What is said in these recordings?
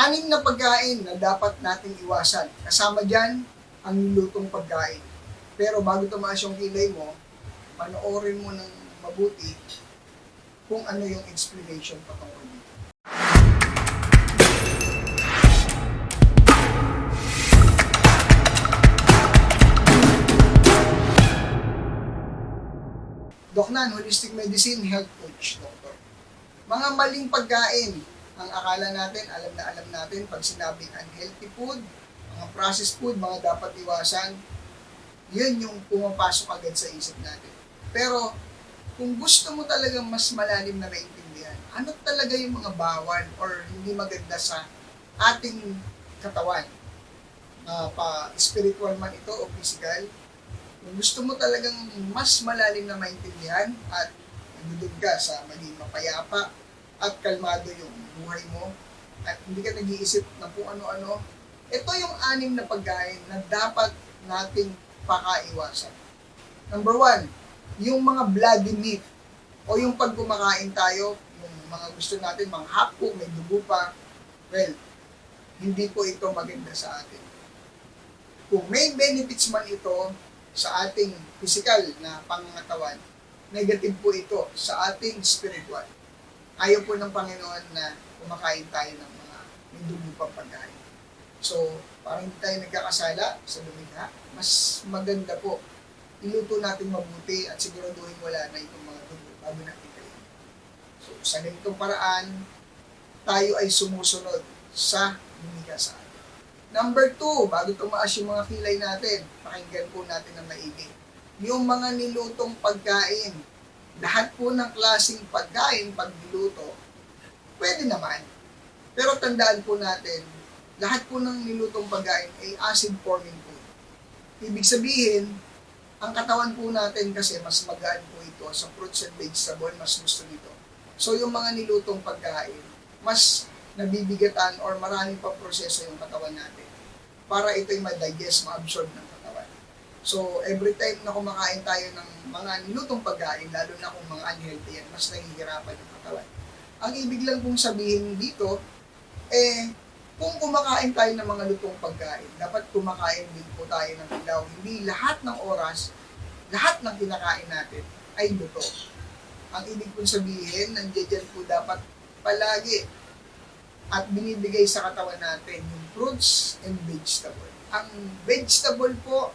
anim na pagkain na dapat nating iwasan. Kasama dyan ang nilutong pagkain. Pero bago tumaas yung kilay mo, panoorin mo ng mabuti kung ano yung explanation patungkol dito. Doc Nan, Holistic Medicine Health Coach, Doctor. Mga maling pagkain, ang akala natin, alam na alam natin, pag sinabing unhealthy food, mga processed food, mga dapat iwasan, yun yung pumapasok agad sa isip natin. Pero, kung gusto mo talaga mas malalim na maintindihan, ano talaga yung mga bawal or hindi maganda sa ating katawan? Na pa spiritual man ito o physical, kung gusto mo talagang mas malalim na maintindihan at nandun ka sa maging mapayapa at kalmado yung buhay mo at hindi ka nag-iisip ng kung ano-ano, ito yung anim na pagkain na dapat nating pakaiwasan. Number one, yung mga bloody meat o yung pag kumakain tayo, yung mga gusto natin, mga hapko, may dugo pa, well, hindi po ito maganda sa atin. Kung may benefits man ito sa ating physical na pangangatawan, negative po ito sa ating spiritual. Ayaw po ng Panginoon na kumakain tayo ng mga may dugo pang pagkain. So, para hindi tayo nagkakasala sa lumikha, mas maganda po iluto natin mabuti at siguraduhin wala na itong mga dugo bago natin kainin. So, sa ganitong paraan, tayo ay sumusunod sa lumikha sa atin. Number two, bago tumaas yung mga kilay natin, pakinggan po natin ang maigi. Yung mga nilutong pagkain, lahat po ng klaseng pagkain pag niluto, pwede naman. Pero tandaan po natin, lahat po ng nilutong pagkain ay acid forming food. Ibig sabihin, ang katawan po natin kasi mas magaan po ito sa fruits and vegetable, mas gusto nito. So yung mga nilutong pagkain, mas nabibigatan or marami pa proseso yung katawan natin para ito'y ma-digest, ma-absorb ng. So, every time na kumakain tayo ng mga nilutong pagkain, lalo na kung mga unhealthy yan, mas nahihirapan yung katawan. Ang ibig lang pong sabihin dito, eh, kung kumakain tayo ng mga lutong pagkain, dapat kumakain din po tayo ng ilaw. Hindi lahat ng oras, lahat ng kinakain natin ay luto. Ang ibig pong sabihin, nandiyan po dapat palagi at binibigay sa katawan natin yung fruits and vegetable. Ang vegetable po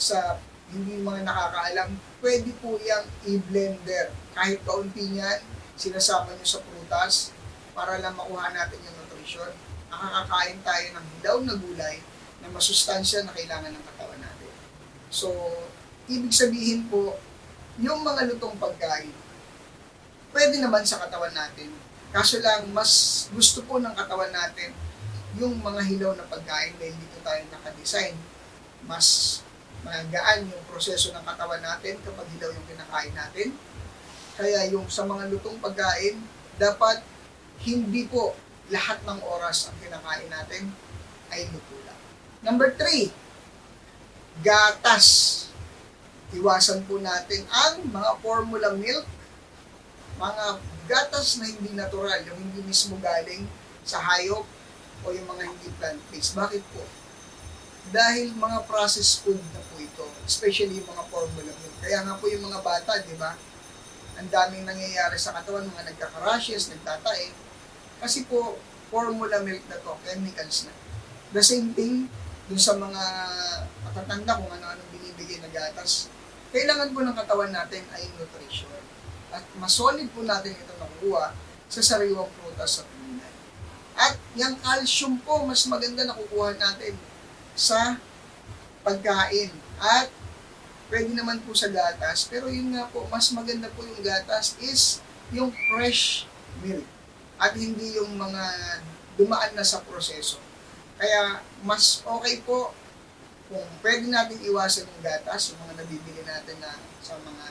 sa hindi mga nakakaalam, pwede po yung i-blender. Kahit kaunti niyan, sinasama nyo sa prutas para lang makuha natin yung nutrition. Nakakakain tayo ng hilaw na gulay na masustansya na kailangan ng katawan natin. So, ibig sabihin po, yung mga lutong pagkain, pwede naman sa katawan natin. Kaso lang, mas gusto po ng katawan natin yung mga hilaw na pagkain dahil dito tayo nakadesign. Mas magaan yung proseso ng katawan natin kapag hilaw yung kinakain natin. Kaya yung sa mga lutong pagkain, dapat hindi po lahat ng oras ang kinakain natin ay luto lang. Number three, gatas. Iwasan po natin ang mga formula milk, mga gatas na hindi natural, yung hindi mismo galing sa hayop o yung mga hindi plant-based. Bakit po? Dahil mga processed food na po ito, especially yung mga formula milk. Kaya nga po yung mga bata, di ba? Ang daming nangyayari sa katawan, mga nagkaka-rashes, nagtatae. Kasi po, formula milk na to, chemicals na. The same thing, dun sa mga matatanda kung ano-anong binibigay na gatas, kailangan po ng katawan natin ay nutrition. At mas solid po natin ito nakukuha sa sariwang prutas at gulay. At yung calcium po, mas maganda nakukuha natin sa pagkain. At pwede naman po sa gatas, pero yun nga po, mas maganda po yung gatas is yung fresh milk. At hindi yung mga dumaan na sa proseso. Kaya mas okay po kung pwede natin iwasan yung gatas, yung mga nabibili natin na sa mga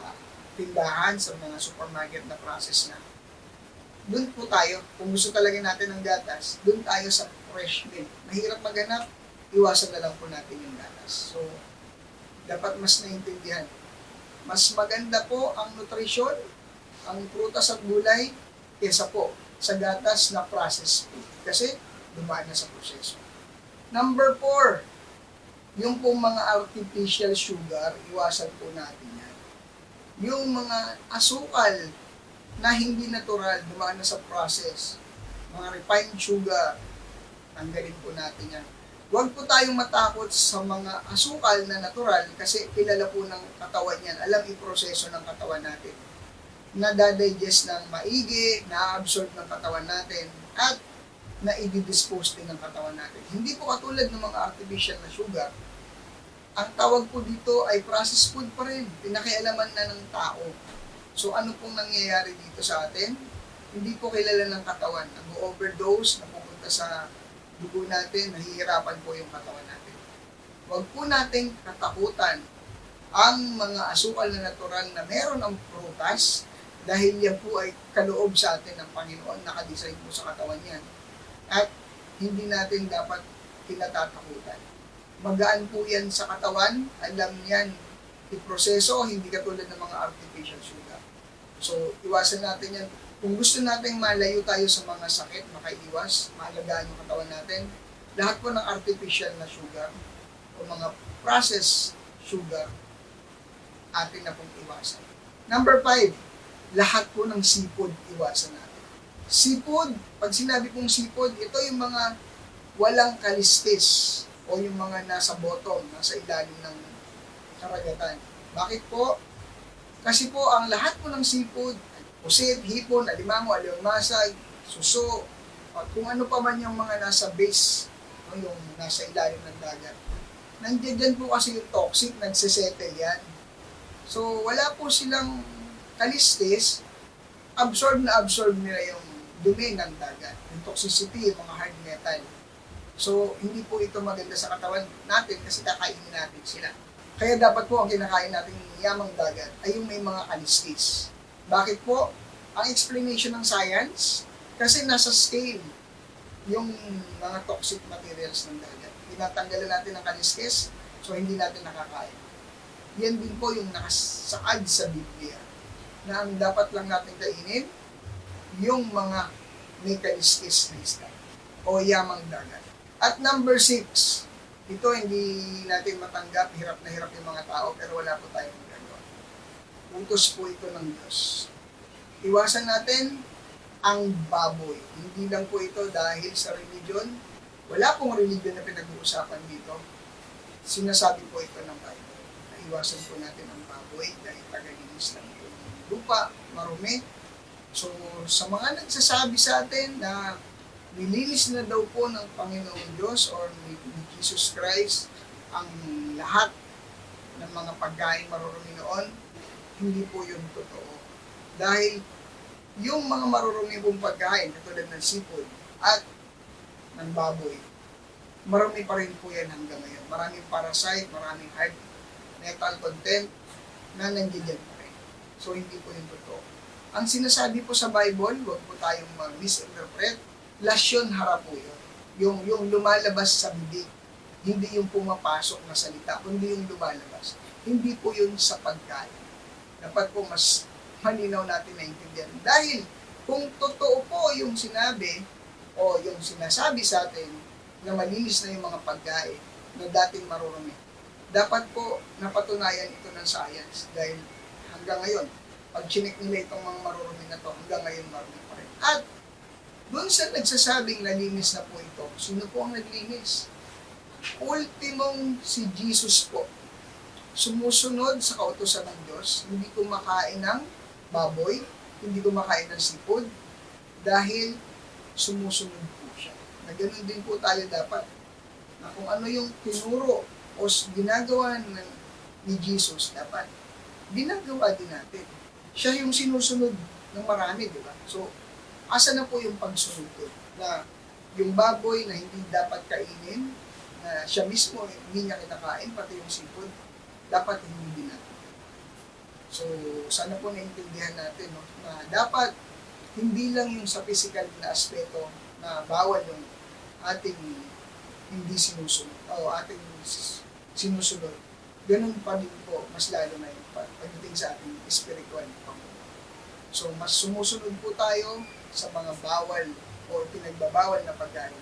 ah, tindahan, sa mga supermarket na process na. Doon po tayo, kung gusto talaga natin ng gatas, doon tayo sa fresh milk. Mahirap maghanap, iwasan na lang po natin yung gatas. So, dapat mas naintindihan. Mas maganda po ang nutrisyon, ang prutas at gulay, kesa po sa gatas na processed food. Kasi dumaan na sa proseso. Number four, yung pong mga artificial sugar, iwasan po natin yan. Yung mga asukal na hindi natural, dumaan na sa process. Mga refined sugar, tanggalin po natin yan. Huwag po tayong matakot sa mga asukal na natural kasi kilala po ng katawan yan. Alam yung proseso ng katawan natin. Nadadigest ng maigi, na-absorb ng katawan natin, at na i-dispose din ng katawan natin. Hindi po katulad ng mga artificial na sugar. Ang tawag po dito ay processed food pa rin. Pinakialaman na ng tao. So ano pong nangyayari dito sa atin? Hindi po kilala ng katawan. Nag-overdose, napupunta sa dugo natin, nahihirapan po yung katawan natin. Huwag po nating katakutan ang mga asukal na natural na meron ang prutas dahil yan po ay kaloob sa atin ng Panginoon, nakadesign po sa katawan yan. At hindi natin dapat kinatatakutan. Magaan po yan sa katawan, alam yan iproseso, hindi katulad ng mga artificial sugar. So, iwasan natin yan. Kung gusto nating malayo tayo sa mga sakit, makaiwas, maalagaan yung katawan natin, lahat po ng artificial na sugar o mga processed sugar, atin na pong iwasan. Number five, lahat po ng seafood iwasan natin. Seafood, pag sinabi kong seafood, ito yung mga walang kalistis o yung mga nasa bottom, nasa ilalim ng karagatan. Bakit po? Kasi po, ang lahat po ng seafood, pusit, hipon, alimango, alimasag, suso, at kung ano pa man yung mga nasa base, yung nasa ilalim ng dagat. Nandiyan dyan po kasi yung toxic, nagsisettle yan. So, wala po silang kalistis, absorb na absorb nila yung dumi ng dagat, yung toxicity, yung mga hard metal. So, hindi po ito maganda sa katawan natin kasi kakainin natin sila. Kaya dapat po ang kinakain natin yamang dagat ay yung may mga kalistis. Bakit po? Ang explanation ng science, kasi nasa scale yung mga toxic materials ng dagat. Tinatanggalan natin ng kaliskis, so hindi natin nakakain. Yan din po yung nakasaad sa Biblia na ang dapat lang natin kainin yung mga may kaliskis na isda o yamang dagat. At number six, ito hindi natin matanggap, hirap na hirap yung mga tao, pero wala po tayong magagawa. Utos po ito ng Diyos. Iwasan natin ang baboy. Hindi lang po ito dahil sa religion. Wala pong religion na pinag-uusapan dito. Sinasabi po ito ng Bible. Iwasan po natin ang baboy dahil tagalinis lang ng lupa, marumi. So, sa mga nagsasabi sa atin na nililis na daw po ng Panginoong Diyos or ni Jesus Christ ang lahat ng mga pagkain marurumi noon, hindi po yun totoo. Dahil yung mga marurumi pong pagkain, katulad ng seafood at ng baboy, marami pa rin po yan hanggang ngayon. Maraming parasite, maraming hard metal content na nandiyan pa rin. So, hindi po yung totoo. Ang sinasabi po sa Bible, huwag po tayong mag-misinterpret, lasyon harap po yun. Yung, yung lumalabas sa bibig, hindi yung pumapasok na salita, kundi yung lumalabas. Hindi po yun sa pagkain. Dapat po mas malinaw natin naintindihan. Dahil kung totoo po yung sinabi o yung sinasabi sa atin na malinis na yung mga pagkain na dating marurumi, dapat po napatunayan ito ng science dahil hanggang ngayon, pag chinik nila itong mga marurumi na to, hanggang ngayon marumi pa rin. At sa nagsasabing nalinis na po ito, sino po ang naglinis? Ultimong si Jesus po. Sumusunod sa kautosan ng Diyos, hindi kumakain ng baboy, hindi kumakain ng sipod, dahil sumusunod po siya. Na ganun din po tayo dapat. Na kung ano yung tinuro o ginagawa ng, ni Jesus, dapat ginagawa din natin. Siya yung sinusunod ng marami, di ba? So, asa na po yung pagsunod? Na yung baboy na hindi dapat kainin, na siya mismo hindi niya kinakain, pati yung sipod, dapat hindi natin. So, sana po naintindihan natin no, na dapat hindi lang yung sa physical na aspeto na bawal yung ating hindi sinusunod o ating sinusunod. Ganun pa din po, mas lalo na yung pag- pagdating sa ating spiritual Panginoon. So, mas sumusunod po tayo sa mga bawal o pinagbabawal na pagkain,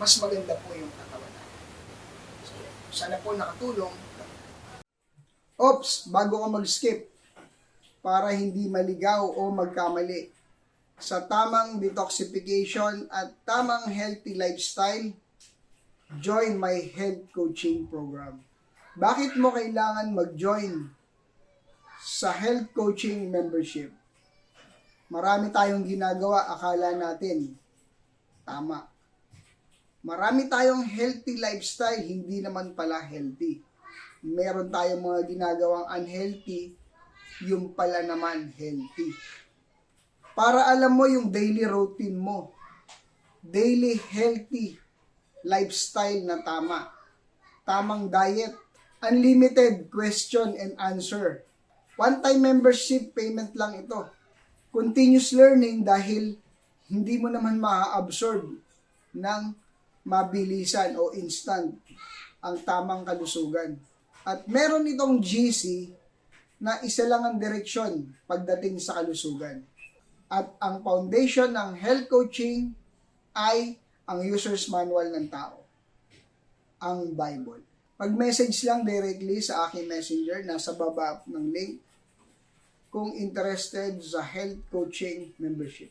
mas maganda po yung katawan natin. So, sana po nakatulong. Ops, bago ka mag-skip, para hindi maligaw o magkamali sa tamang detoxification at tamang healthy lifestyle, join my health coaching program. Bakit mo kailangan mag-join sa health coaching membership? Marami tayong ginagawa, akala natin tama. Marami tayong healthy lifestyle, hindi naman pala healthy. Meron tayong mga ginagawang unhealthy, yung pala naman healthy. Para alam mo yung daily routine mo, daily healthy lifestyle na tama, tamang diet, unlimited question and answer. One-time membership payment lang ito. Continuous learning dahil hindi mo naman ma-absorb ng mabilisan o instant ang tamang kalusugan. At meron itong GC na isa lang ang direksyon pagdating sa kalusugan. At ang foundation ng health coaching ay ang user's manual ng tao, ang Bible. Pag-message lang directly sa aking messenger, nasa baba ng link, kung interested sa health coaching membership.